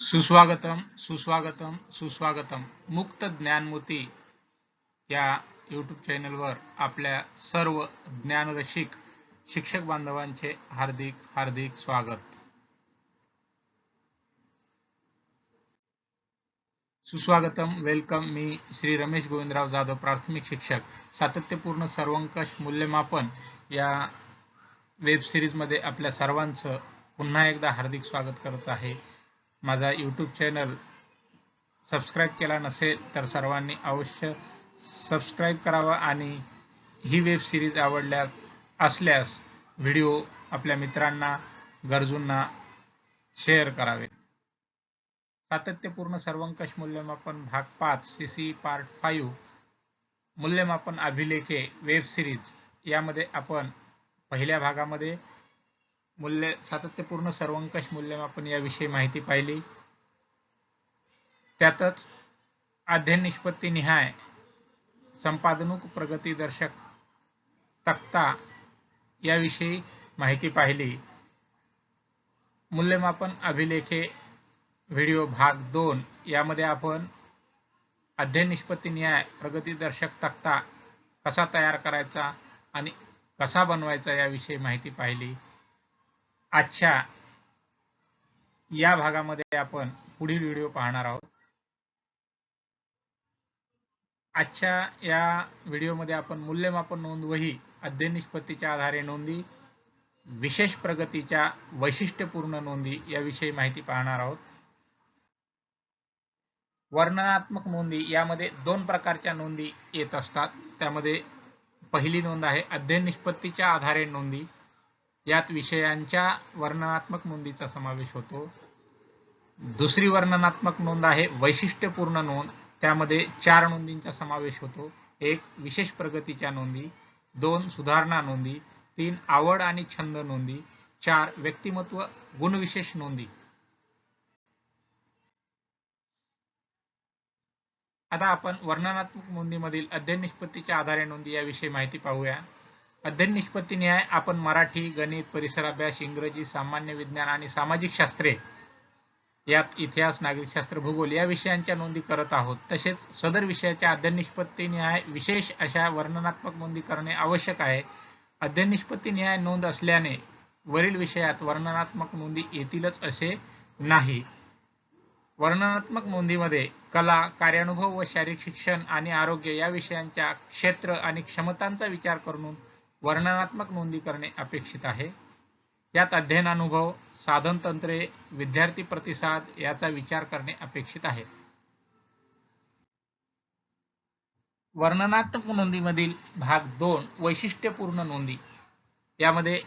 सुस्वागतम सुस्वागतम सुस्वागतम. मुक्त ज्ञानमोती या यूट्यूब चॅनलवर आपल्या सर्व ज्ञानरसिक शिक्षक बांधवांचे हार्दिक हार्दिक स्वागत. सुस्वागतम वेलकम मी श्री रमेश गोविंदराव जाधव प्राथमिक शिक्षक. सातत्यपूर्ण सर्वंकष मूल्यमापन या वेब सिरीजमध्ये आपल्या सर्वांचं पुन्हा एकदा हार्दिक स्वागत करत आहे. माझा यूट्यूब चॅनल सबस्क्राईब केला नसेल तर सर्वांनी अवश्य सबस्क्राईब करावा आणि ही वेब सिरीज आवडल्या असल्यास व्हिडिओ आपल्या मित्रांना गरजूंना शेअर करावे. सातत्यपूर्ण सर्वंकष मूल्यमापन भाग पाच सी सी पार्ट फाईव्ह मूल्यमापन अभिलेखे वेब सिरीज यामध्ये आपण पहिल्या भागामध्ये मूल्य सातत्यपूर्ण सर्वंकष मूल्यमापन याविषयी माहिती पाहिली. त्यातच अध्ययन निष्पत्ती निहाय संपादनुक प्रगतीदर्शक तक्ता याविषयी माहिती पाहिली. मूल्यमापन अभिलेखे व्हिडिओ भाग दोन यामध्ये आपण अध्ययन निष्पत्ती न्याय प्रगतीदर्शक तक्ता कसा तयार करायचा आणि कसा बनवायचा याविषयी माहिती पाहिली. आजच्या या भागामध्ये आपण पुढील व्हिडिओ पाहणार आहोत. आजच्या या व्हिडिओमध्ये आपण मूल्यमापन नोंद वही अध्ययन निष्पत्तीच्या आधारे नोंदी विशेष प्रगतीच्या वैशिष्ट्यपूर्ण नोंदी याविषयी माहिती पाहणार आहोत. वर्णनात्मक नोंदी यामध्ये दोन प्रकारच्या नोंदी येत असतात. त्यामध्ये पहिली नोंद आहे अध्ययन निष्पत्तीच्या आधारे नोंदी यात विषयांच्या वर्णनात्मक नोंदीचा समावेश होतो. दुसरी वर्णनात्मक नोंद आहे वैशिष्ट्यपूर्ण नोंद. त्यामध्ये चार नोंदींचा समावेश होतो. एक विशेष प्रगतीच्या नोंदी. दोन सुधारणा नोंदी. तीन आवड आणि छंद नोंदी. चार व्यक्तिमत्व गुणविशेष नोंदी. आता आपण वर्णनात्मक नोंदीमधील अध्ययन निष्पत्तीच्या आधारे नोंदी याविषयी माहिती पाहूया. अध्ययन निष्पत्ती न्याय आपण मराठी गणित परिसराभ्यास इंग्रजी सामान्य विज्ञान आणि सामाजिक शास्त्रे यात इतिहास नागरिकशास्त्र भूगोल या विषयांच्या नोंदी करत आहोत. तसेच सदर विषयाच्या अध्ययन निष्पत्ती न्याय विशेष अशा वर्णनात्मक नोंदी करणे आवश्यक आहे. अध्ययन निष्पत्ती न्याय नोंद असल्याने वरील विषयात वर्णनात्मक नोंदी येतीलच असे नाही. वर्णनात्मक नोंदीमध्ये कला कार्यानुभव व शारीरिक शिक्षण आणि आरोग्य या विषयांच्या क्षेत्र आणि क्षमतांचा विचार करून वर्णनात्मक नोंदी करणे अपेक्षित आहे. यात अध्ययनानुभव साधन तंत्रे विद्यार्थी प्रतिसाद याचा विचार करणे अपेक्षित आहे. वर्णनात्मक नोंदीमधील भाग दोन वैशिष्ट्यपूर्ण नोंदी. यामध्ये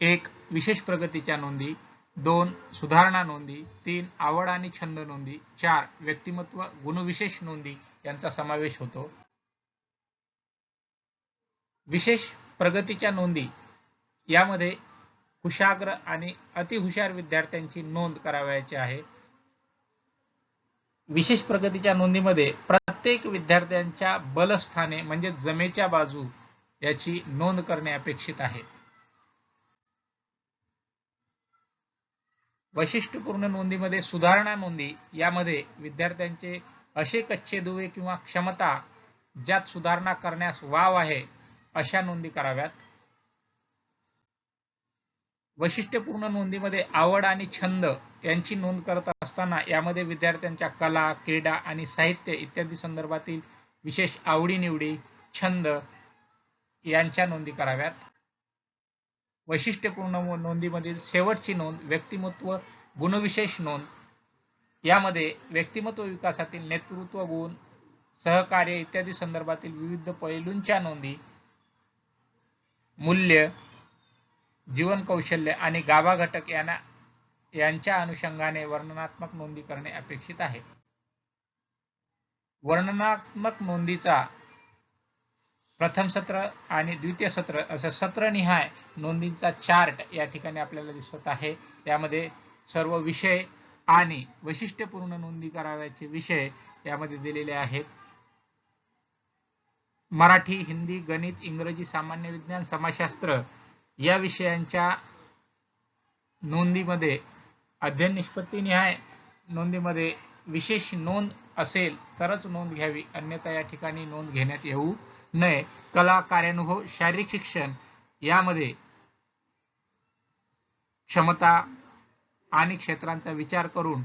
एक विशेष प्रगतीच्या नोंदी दोन सुधारणा नोंदी तीन आवड आणि छंद नोंदी चार व्यक्तिमत्व गुणविशेष नोंदी यांचा समावेश होतो. विशेष प्रगतीच्या नोंदी यामध्ये हुशाग्र आणि अतिहुशार विद्यार्थ्यांची नोंद करावयाची आहे. विशेष प्रगतीच्या नोंदीमध्ये प्रत्येक विद्यार्थ्यांच्या बलस्थाने म्हणजे जमेच्या बाजू याची नोंद करणे अपेक्षित आहे. वैशिष्ट्यपूर्ण नोंदीमध्ये सुधारणा नोंदी यामध्ये विद्यार्थ्यांचे असे कच्चे दुवे किंवा क्षमता ज्यात सुधारणा करण्यास वाव आहे अशा नोंदी कराव्यात. वैशिष्ट्यपूर्ण नोंदीमध्ये आवड आणि छंद यांची नोंद करत असताना यामध्ये विद्यार्थ्यांच्या कला क्रीडा आणि साहित्य इत्यादी संदर्भातील विशेष आवडीनिवडी छंद यांच्या नोंदी कराव्यात. वैशिष्ट्यपूर्ण नोंदीमधील शेवटची नोंद व्यक्तिमत्व गुणविशेष नोंद. यामध्ये व्यक्तिमत्व विकासातील नेतृत्व गुण सहकार्य इत्यादी संदर्भातील विविध पैलूंच्या नोंदी मूल्य जीवन कौशल्य आणि गाभा घटक यांना यांच्या अनुषंगाने वर्णनात्मक नोंदी करणे अपेक्षित आहे. वर्णनात्मक नोंदीचा प्रथम सत्र आणि द्वितीय सत्र असं सत्रनिहाय नोंदींचा चार्ट या ठिकाणी आपल्याला दिसत आहे. त्यामध्ये सर्व विषय आणि वैशिष्ट्यपूर्ण नोंदी कराव्याचे विषय यामध्ये दिलेले आहेत. मराठी हिंदी गणित इंग्रजी सामान्य विज्ञान समाजशास्त्र या विषयांच्या नोंदीमध्ये अध्ययन निष्पत्ती निहाय नोंदीमध्ये विशेष नोंद असेल तरच नोंद घ्यावी. अन्यथा या ठिकाणी नोंद घेण्यात येऊ नये. कला कार्यानुभव शारीरिक शिक्षण यामध्ये क्षमता आणि क्षेत्रांचा विचार करून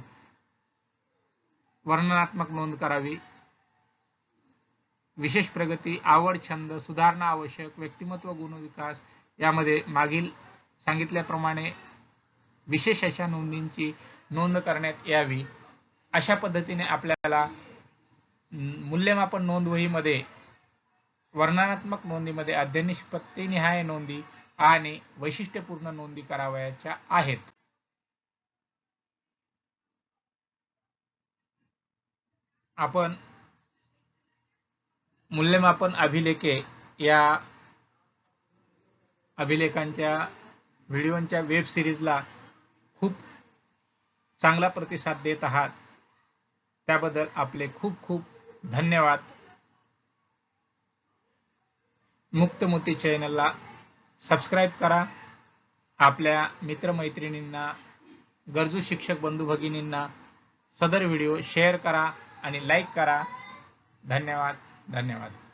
वर्णनात्मक नोंद करावी. विशेष प्रगती आवड छंद सुधारणा आवश्यक व्यक्तिमत्व गुणविकास यामध्ये मागील सांगितल्याप्रमाणे विशेष अशा नोंदींची नोंद करण्यात यावी. अशा पद्धतीने आपल्याला मूल्यमापन नोंदवहीमध्ये वर्णनात्मक नोंदीमध्ये अध्यनिष्पत्तीनिहाय नोंदी आणि वैशिष्ट्यपूर्ण नोंदी करावयाच्या आहेत. आपण मूल्यमापन अभिलेखे या अभिलेखांच्या व्हिडिओच्या वेब सिरीजला खूप चांगला प्रतिसाद देत आहात. त्याबद्दल आपले खूप खूप धन्यवाद. मुक्तमोती चॅनलला सबस्क्राईब करा. आपल्या मित्रमैत्रिणींना गरजू शिक्षक बंधू भगिनींना सदर व्हिडिओ शेअर करा आणि लाईक करा. धन्यवाद. धन्यवाद.